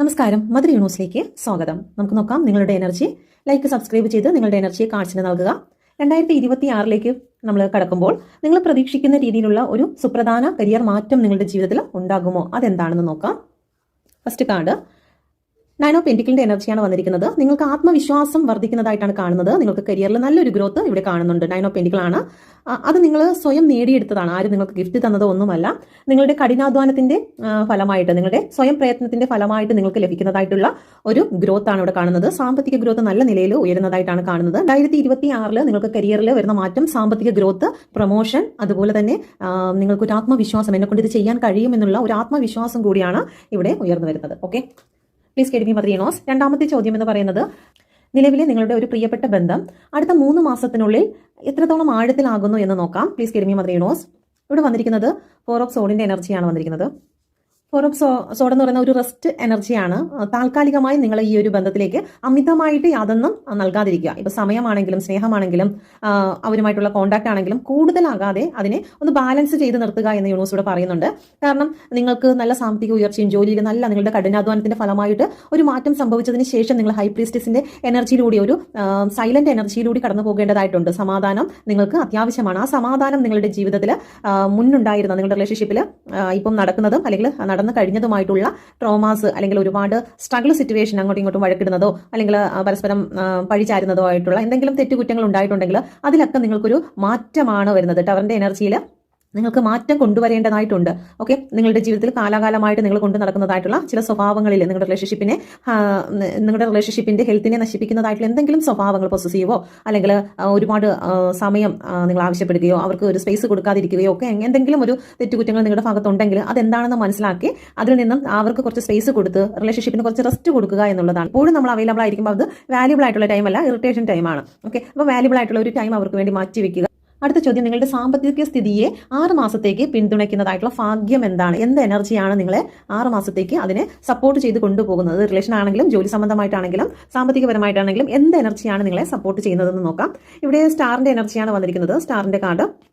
നമസ്കാരം. മധുര യൂണിവേഴ്സിലേക്ക് സ്വാഗതം. നമുക്ക് നോക്കാം നിങ്ങളുടെ എനർജി ലൈക്ക് സബ്സ്ക്രൈബ് ചെയ്ത് നിങ്ങളുടെ എനർജിയെ കാഴ്ച നൽകുക. രണ്ടായിരത്തി ഇരുപത്തി ആറിലേക്ക് നമ്മൾ കടക്കുമ്പോൾ നിങ്ങൾ പ്രതീക്ഷിക്കുന്ന രീതിയിലുള്ള ഒരു സുപ്രധാന കരിയർ മാറ്റം നിങ്ങളുടെ ജീവിതത്തിൽ ഉണ്ടാകുമോ? അതെന്താണെന്ന് നോക്കാം. ഫസ്റ്റ് കാർഡ് നയൻ ഓഫ് പെന്റിക്കിളിന്റെ എനർജിയാണ് വന്നിരിക്കുന്നത്. നിങ്ങൾക്ക് ആത്മവിശ്വാസം വർദ്ധിക്കുന്നതായിട്ടാണ് കാണുന്നത്. നിങ്ങൾക്ക് കരിയറിൽ നല്ലൊരു ഗ്രോത്ത് ഇവിടെ കാണുന്നുണ്ട്. പെന്റിക്കിൾ ആണ്. അത് നിങ്ങൾ സ്വയം നേടിയെടുത്തതാണ്. ആരും നിങ്ങൾക്ക് ഗിഫ്റ്റ് തന്നതോ ഒന്നുമല്ല. നിങ്ങളുടെ കഠിനാധ്വാനത്തിന്റെ ഫലമായിട്ട് നിങ്ങളുടെ സ്വയം പ്രയത്നത്തിന്റെ ഫലമായിട്ട് നിങ്ങൾക്ക് ലഭിക്കുന്നതായിട്ടുള്ള ഒരു ഗ്രോത്ത് ആണ് ഇവിടെ കാണുന്നത്. സാമ്പത്തിക ഗ്രോത്ത് നല്ല നിലയിൽ ഉയരുന്നതായിട്ടാണ് കാണുന്നത്. രണ്ടായിരത്തി ഇരുപത്തി നിങ്ങൾക്ക് കരിയറിൽ വരുന്ന മാറ്റം സാമ്പത്തിക ഗ്രോത്ത് പ്രൊമോഷൻ അതുപോലെ തന്നെ നിങ്ങൾക്കൊരു ആത്മവിശ്വാസം എന്നെക്കൊണ്ട് ഇത് ചെയ്യാൻ കഴിയുമെന്നുള്ള ഒരു ആത്മവിശ്വാസം കൂടിയാണ് ഇവിടെ ഉയർന്നു വരുന്നത്. ഓക്കെ പ്ലീസ് കെഡിമി മദ്രിയനോസ് രണ്ടാമത്തെ ചോദ്യം എന്ന് പറയുന്നത് നിലവിലെ നിങ്ങളുടെ ഒരു പ്രിയപ്പെട്ട ബന്ധം അടുത്ത മൂന്ന് മാസത്തിനുള്ളിൽ എത്രത്തോളം ആഴത്തിലാകുന്നു എന്ന് നോക്കാം. പ്ലീസ് കെഡിമി മദ്രിയനോസ് ഇവിടെ വന്നിരിക്കുന്നത് ഫോർ ഓഫ് സോളിന്റെ എനർജിയാണ് വന്നിരിക്കുന്നത്. ഓഫ് സോ സോഡ് എന്ന് പറയുന്ന ഒരു റെസ്റ്റ് എനർജിയാണ് താൽക്കാലികമായി നിങ്ങൾ ഈ ഒരു ബന്ധത്തിലേക്ക് അമിതമായിട്ട് യാതൊന്നും നൽകാതിരിക്കുക. ഇപ്പൊ സമയമാണെങ്കിലും സ്നേഹമാണെങ്കിലും അവരുമായിട്ടുള്ള കോണ്ടാക്ട് ആണെങ്കിലും കൂടുതലാകാതെ അതിനെ ഒന്ന് ബാലൻസ് ചെയ്ത് നിർത്തുക എന്ന് യൂണിവേഴ്സ് ഇവിടെ പറയുന്നുണ്ട്. കാരണം നിങ്ങൾക്ക് നല്ല സാമ്പത്തിക ഉയർച്ചയും ജോലിയിൽ നല്ല നിങ്ങളുടെ കഠിനാധ്വാനത്തിന്റെ ഫലമായിട്ട് ഒരു മാറ്റം സംഭവിച്ചതിന് ശേഷം നിങ്ങൾ ഹൈ പ്രീസ്റ്റിസിന്റെ എനർജിയിലൂടെ ഒരു സൈലന്റ് എനർജിയിലൂടെ കടന്നു പോകേണ്ടതായിട്ടുണ്ട്. സമാധാനം നിങ്ങൾക്ക് അത്യാവശ്യമാണ്. ആ സമാധാനം നിങ്ങളുടെ ജീവിതത്തിൽ മുന്നുണ്ടായിരുന്ന നിങ്ങളുടെ റിലേഷൻഷിപ്പിൽ ഇപ്പം നടക്കുന്നതും അല്ലെങ്കിൽ നടന്നു കഴിഞ്ഞതുമായിട്ടുള്ള ട്രോമാസ് അല്ലെങ്കിൽ ഒരുപാട് സ്ട്രഗിൾ സിറ്റുവേഷൻ അങ്ങോട്ടും ഇങ്ങോട്ടും വഴക്കിടുന്നതോ അല്ലെങ്കിൽ പരസ്പരം പഴിചാരുന്നതോ ആയിട്ടുള്ള എന്തെങ്കിലും തെറ്റുകുറ്റങ്ങൾ ഉണ്ടായിട്ടുണ്ടെങ്കിൽ അതിലൊക്കെ നിങ്ങൾക്കൊരു മാറ്റമാണ് വരുന്നത്. ടവറിന്റെ എനർജിയിൽ നിങ്ങൾക്ക് മാറ്റം കൊണ്ടുവരേണ്ടതായിട്ടുണ്ട്. ഓക്കെ നിങ്ങളുടെ ജീവിതത്തിൽ കാലാകാലമായിട്ട് നിങ്ങൾ കൊണ്ടു നടക്കുന്നതായിട്ടുള്ള ചില സ്വഭാവങ്ങളിൽ നിങ്ങളുടെ റിലേഷൻഷിപ്പിനെ നിങ്ങളുടെ റിലേഷൻഷിപ്പിന്റെ ഹെൽത്തിനെ നശിപ്പിക്കുന്നതായിട്ടുള്ള എന്തെങ്കിലും സ്വഭാവങ്ങൾ പൊസസീവോ അല്ലെങ്കിൽ ഒരുപാട് സമയം നിങ്ങൾ ആവശ്യപ്പെടുകയോ അവർക്ക് ഒരു സ്പേസ് കൊടുക്കാതിരിക്കുകയോ ഒക്കെ എന്തെങ്കിലും ഒരു തെറ്റുകുറ്റങ്ങൾ നിങ്ങളുടെ ഭാഗത്തുണ്ടെങ്കിൽ അതെന്താണെന്ന് മനസ്സിലാക്കി അതിൽ നിന്നും അവർക്ക് കുറച്ച് സ്പേസ് കൊടുത്ത് റിലേഷൻഷിപ്പിന് കുറച്ച് റെസ്റ്റ് കൊടുക്കുക എന്നുള്ളതാണ്. എപ്പോഴും നമ്മൾ അവൈലബിൾ ആയിരിക്കുമ്പോൾ അത് വാല്യുബിൾ ആയിട്ടുള്ള ടൈം അല്ല ഇറിറ്റേഷൻ ടൈമാണ് ഓക്കെ അപ്പോൾ വാല്യുബിൾ ആയിട്ടുള്ള ഒരു ടൈം അവർക്ക് വേണ്ടി മാറ്റി വെക്കുക. അടുത്ത ചോദ്യം നിങ്ങളുടെ സാമ്പത്തിക സ്ഥിതിയെ ആറ് മാസത്തേക്ക് പിന്തുണയ്ക്കുന്നതായിട്ടുള്ള ഭാഗ്യം എന്താണ്? എന്ത് എനർജിയാണ് നിങ്ങളെ ആറ് മാസത്തേക്ക് അതിനെ സപ്പോർട്ട് ചെയ്ത് കൊണ്ടുപോകുന്നത്? റിലേഷൻ ആണെങ്കിലും ജോലി സംബന്ധമായിട്ടാണെങ്കിലും സാമ്പത്തികപരമായിട്ടാണെങ്കിലും എന്ത് എനർജിയാണ് നിങ്ങളെ സപ്പോർട്ട് ചെയ്യുന്നതെന്ന് നോക്കാം. ഇവിടെ സ്റ്റാറിന്റെ എനർജിയാണ് വന്നിരിക്കുന്നത്. സ്റ്റാറിന്റെ കാർഡ്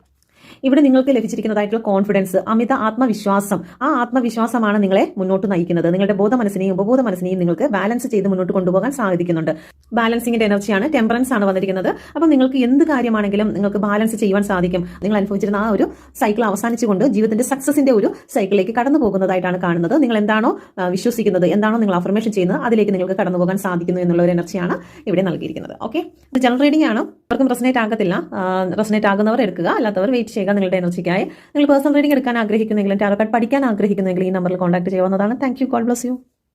ഇവിടെ നിങ്ങൾക്ക് ലഭിച്ചിരിക്കുന്നതായിട്ടുള്ള കോൺഫിഡൻസ് അമിത ആത്മവിശ്വാസം. ആ ആത്മവിശ്വാസമാണ് നിങ്ങളെ മുന്നോട്ട് നയിക്കുന്നത്. നിങ്ങളുടെ ബോധ മനസ്സിനെയും ഉപബോധ മനസ്സിനെയും നിങ്ങൾക്ക് ബാലൻസ് ചെയ്ത് മുന്നോട്ട് കൊണ്ടുപോകാൻ സാധിക്കുന്നുണ്ട്. ബാലൻസിങ്ങിന്റെ എനർജിയാണ് ടെമ്പറൻസ് ആണ് വന്നിരിക്കുന്നത്. അപ്പം നിങ്ങൾക്ക് എന്ത് കാര്യമാണെങ്കിലും നിങ്ങൾക്ക് ബാലൻസ് ചെയ്യുവാൻ സാധിക്കും. നിങ്ങൾ അനുഭവിച്ചിരുന്ന ആ ഒരു സൈക്കിൾ അവസാനിച്ചുകൊണ്ട് ജീവിതത്തിന്റെ സക്സസിന്റെ ഒരു സൈക്കിളിലേക്ക് കടന്നു പോകുന്നതായിട്ടാണ് കാണുന്നത്. നിങ്ങൾ എന്താണോ വിശ്വസിക്കുന്നത് എന്താണോ നിങ്ങൾ അഫർമേഷൻ ചെയ്യുന്നത് അതിലേക്ക് നിങ്ങൾക്ക് കടന്നു പോകാൻ സാധിക്കുന്നു എന്നുള്ള ഒരു എനർജിയാണ് ഇവിടെ നൽകിയിരിക്കുന്നത്. ഓക്കെ ജനറൽ റീഡിംഗ് ആണ്. അവർക്കും റെസനേറ്റ് ആകത്തില്ല. റെസനേറ്റ് ആകുന്നവർ എടുക്കുക അല്ലാത്തവർ വെയിറ്റ് ചെയ്യുക. നിങ്ങളുടെ എനർജിക്കായി. നിങ്ങൾ പേഴ്സണൽ റീഡിംഗ് എടുക്കാൻ ആഗ്രഹിക്കുന്നെങ്കിലും ടാരോ കാർഡ് പഠിക്കാൻ ആഗ്രഹിക്കുന്നെങ്കിൽ ഈ നമ്പറിൽ കോൺടാക്ട് ചെയ്യാവുന്നതാണ്. Thank you God bless you